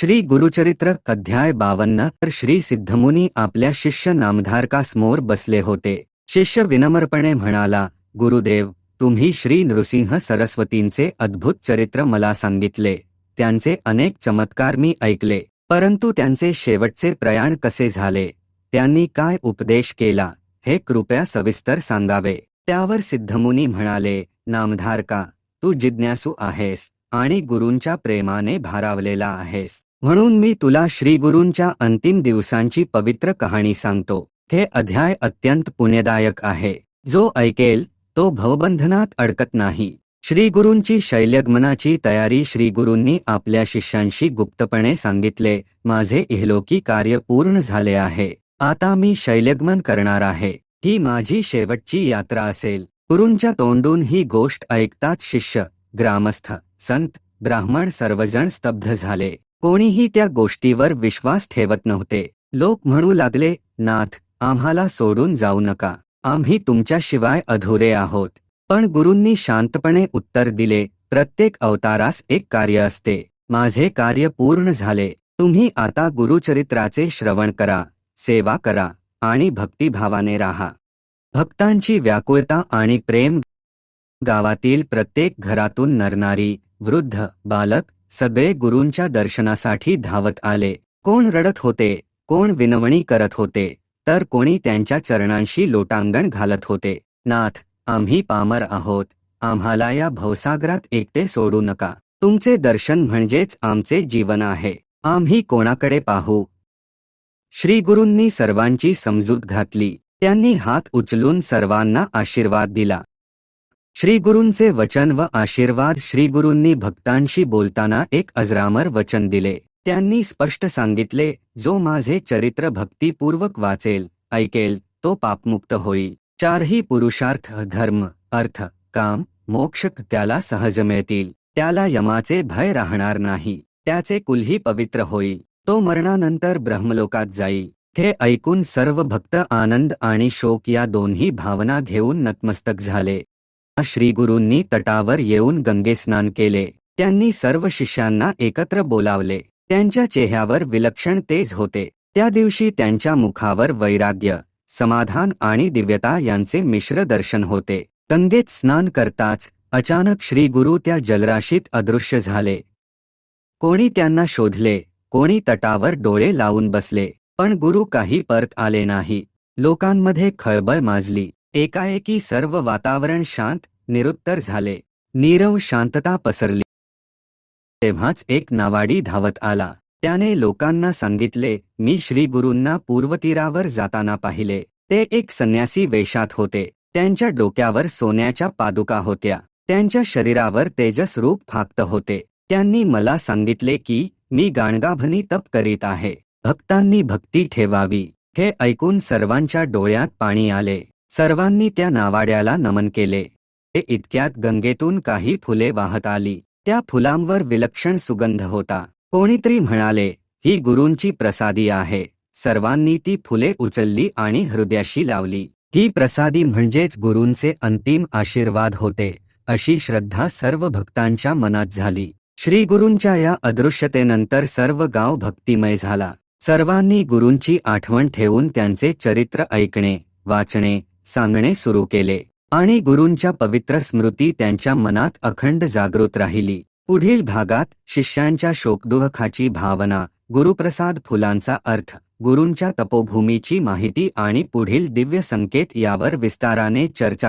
श्री गुरुचरित्र अध्याय बावन्न तर श्री सिद्धमुनी आपल्या शिष्य नामधारकासमोर बसले होते. शिष्य विनम्रपणे म्हणाला गुरुदेव तुम्ही श्री नृसिंह सरस्वतींचे अद्भुत चरित्र मला सांगितले. त्यांचे अनेक चमत्कार मी ऐकले. परंतु त्यांचे शेवटचे प्रयाण कसे झाले? त्यांनी काय उपदेश केला? हे कृपया सविस्तर सांगावे. त्यावर सिद्धमुनी म्हणाले नामधारका तू जिज्ञासू आहेस आणि गुरूंच्या प्रेमाने भारावलेला आहेस. म्हणून मी तुला श्रीगुरूंच्या अंतिम दिवसांची पवित्र कहाणी सांगतो. हे अध्याय अत्यंत पुण्यदायक आहे. जो ऐकेल तो भवबंधनात अडकत नाही. श्रीगुरूंची शैल्यगमनाची तयारी श्रीगुरूंनी आपल्या शिष्यांशी गुप्तपणे सांगितले माझे इहलोकी कार्य पूर्ण झाले आहे. आता मी शैल्यगमन करणार आहे. ही माझी शेवटची यात्रा असेल. गुरूंच्या तोंडून ही गोष्ट ऐकताच शिष्य ग्रामस्थ संत ब्राह्मण सर्वजण स्तब्ध झाले. कोणीही त्या गोष्टीवर विश्वास ठेवत नव्हते. लोक म्हणू लागले नाथ आम्हाला सोडून जाऊ नका. आम्ही तुमच्याशिवाय अधुरे आहोत. पण गुरूंनी शांतपणे उत्तर दिले प्रत्येक अवतारास एक कार्य असते. माझे कार्य पूर्ण झाले. तुम्ही आता गुरुचरित्राचे श्रवण करा सेवा करा आणि भक्तिभावाने राहा. भक्तांची व्याकुळता आणि प्रेम गावातील प्रत्येक घरातून नरनारी वृद्ध बालक सगळे गुरूंच्या दर्शनासाठी धावत आले. कोण रडत होते कोण विनवणी करत होते तर कोणी त्यांच्या चरणांशी लोटांगण घालत होते. नाथ आम्ही पामर आहोत आम्हाला या भवसागरात एकटे सोडू नका. तुमचे दर्शन म्हणजेच आमचे जीवन आहे. आम्ही कोणाकडे पाहू? श्रीगुरूंनी सर्वांची समजूत घातली. त्यांनी हात उचलून सर्वांना आशीर्वाद दिला. श्रीगुरूंचे वचन व आशीर्वाद श्रीगुरूंनी भक्तांशी बोलताना एक अजरामर वचन दिले. त्यांनी स्पष्ट सांगितले जो माझे चरित्र भक्तिपूर्वक वाचेल ऐकेल तो पापमुक्त होईल. चारही पुरुषार्थ धर्म अर्थ काम मोक्ष त्याला सहज मिळतील. त्याला यमाचे भय राहणार नाही. त्याचे कुलही पवित्र होईल. तो मरणानंतर ब्रह्मलोकात जाईल. हे ऐकून सर्व भक्त आनंद आणि शोक या दोन्ही भावना घेऊन नतमस्तक झाले. श्रीगुरूंनी तटावर येऊन गंगेस्नान केले. त्यांनी सर्व शिष्यांना एकत्र बोलावले. त्यांच्या चेहऱ्यावर विलक्षण तेज होते. त्या दिवशी त्यांच्या मुखावर वैराग्य समाधान आणि दिव्यता यांचे मिश्र दर्शन होते. गंगेत स्नान करताच अचानक श्रीगुरु त्या जलराशीत अदृश्य झाले. कोणी त्यांना शोधले कोणी तटावर डोळे लावून बसले पण गुरु काही परत आले नाही. लोकांमध्ये खळबळ माजली. एकाएकी सर्व वातावरण शांत निरुत्तर झाले. नीरव शांतता पसरली. तेव्हाच एक नावाडी धावत आला. त्याने लोकांना सांगितले मी श्रीगुरूंना पूर्वतीरावर जाताना पाहिले. ते एक संन्यासी वेशात होते. त्यांच्या डोक्यावर सोन्याच्या पादुका होत्या. त्यांच्या शरीरावर तेजस रूप फाक्त होते. त्यांनी मला सांगितले की मी गाणगाभनी तप करीत आहे. भक्तांनी भक्ती ठेवावी. हे ऐकून सर्वांच्या डोळ्यात पाणी आले. सर्वांनी त्या नावाड्याला नमन केले. इतक्यात गंगेतून काही फुले वाहत आली. त्या फुलांवर विलक्षण सुगंध होता. कोणीतरी म्हणाले ही गुरूंची प्रसादी आहे. सर्वांनी ती फुले उचलली आणि हृदयाशी लावली. ही प्रसादी म्हणजेच गुरूंचे अंतिम आशीर्वाद होते अशी श्रद्धा सर्व भक्तांच्या मनात झाली. श्री गुरूंच्या या अदृश्यतेनंतर सर्व गाव भक्तिमय झाला. सर्वांनी गुरूंची आठवण ठेवून त्यांचे चरित्र ऐकणे वाचणे सांगणे सुरू केले. आणि गुरूंच्या पवित्र स्मृती त्यांच्या मनात अखंड जागृत राहिली. पुढील भागात शिष्यांच्या शोकदुःखाची भावना गुरुप्रसाद फुलांचा अर्थ गुरूंच्या तपोभूमीची माहिती आणि पुढील दिव्य संकेत यावर विस्ताराने चर्चा